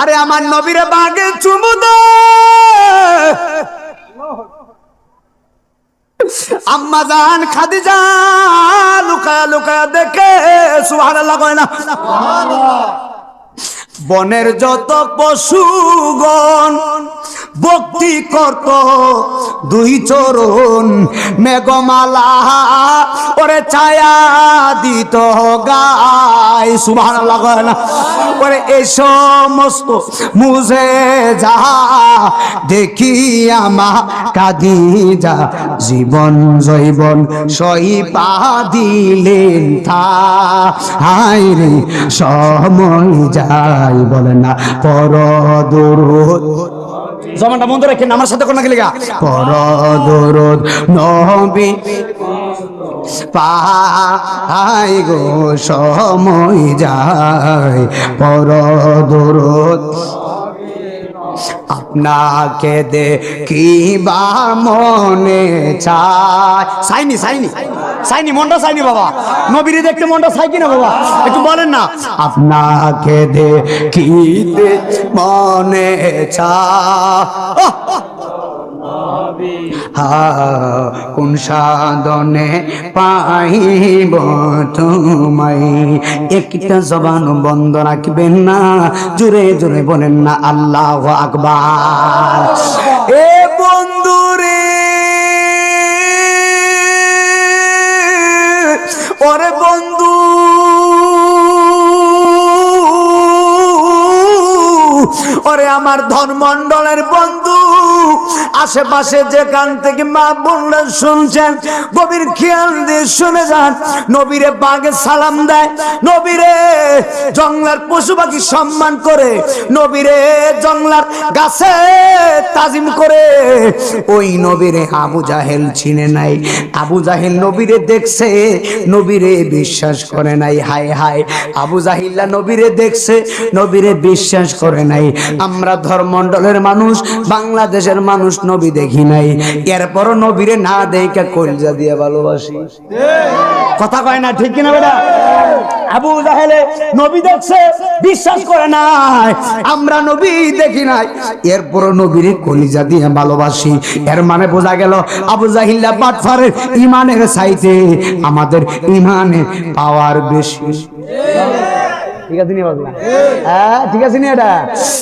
আরে আমার নবীরে বাগে চুমু দে। আম্মা জান, খাদিজা, লুকায়া লুকায়া দেখে, সুবহানাল্লাহ কয় না। বনের যত পশুগণ, ভক্তি করত। দুই চরণ মেঘমালা, ওরে ছায়া দিত গায় সুভান লাগায় না। ওরে এই সমস্ত মুঝে যা দেখি আমা কাঁদি যা জীবন জৈবন সইপা দিলেন থা। হাই রে সময় যাই বলে না পর দরুদ। জমানটা বন্ধ রেখেন আমার সাথে কোন গেলে পর দরুদ নবী পাই গো সময় যায়। পর দরুদ আপনাকে দে কি বা মনে চায়। সাইনি সাইনি। সাইনি মনটা চাইনি বাবা। নবীরে দেখতে মনটা সাই কিনা বাবা? একটু বলেন না। আপনাকে দে কি মনে হা, কোন সাধনে পাইব তোমায়? একটা জবান বন্ধ রাখবেন না। জোরে জোরে বলেন না আল্লাহ আকবার। ওরে বন্ধু ওরে আমার ধনমন্ডলের বন্ধু, আশেপাশে যেখান থেকে মা বোনরা শুনছেন, গভীর খেয়াল দিয়ে শুনে যান। নবীরে বাগে সালাম দেয়, নবীরে জংলার পশু পাখি সম্মান করে, নবীরে জংলার গাছে তাজিম করে। ওই নবীরে আবু জাহেল চিনে নাই, আবু জাহেল নবীরে দেখছে, নবীরে বিশ্বাস করে নাই, হায় হায়। আবু জাহিল্লা নবীরে দেখছে, নবীরে বিশ্বাস করে নাই। আমরা ধর্মমণ্ডলের মানুষ, বাংলাদেশের মানুষ, নবী দেখি নাই। এরপরও নবীরে না দেখে কলজা দিয়ে ভালোবাসি। কথা কয় না, ঠিক কিনা বেটা? আবু জাহেলে নবী দেখছে, বিশ্বাস করে নাই। আমরা নবী দেখি নাই। এরপরও নবীরে কলিজা দিয়ে ভালোবাসি। এর মানে বোঝা গেল, আবু জাহিল্লা বাটফারের ইমানের সাইতে আমাদের ইমানে পাওয়ার বেশি। ঠিক আছে নি বাজনা হ্যাঁ ঠিক আছে নি এটা?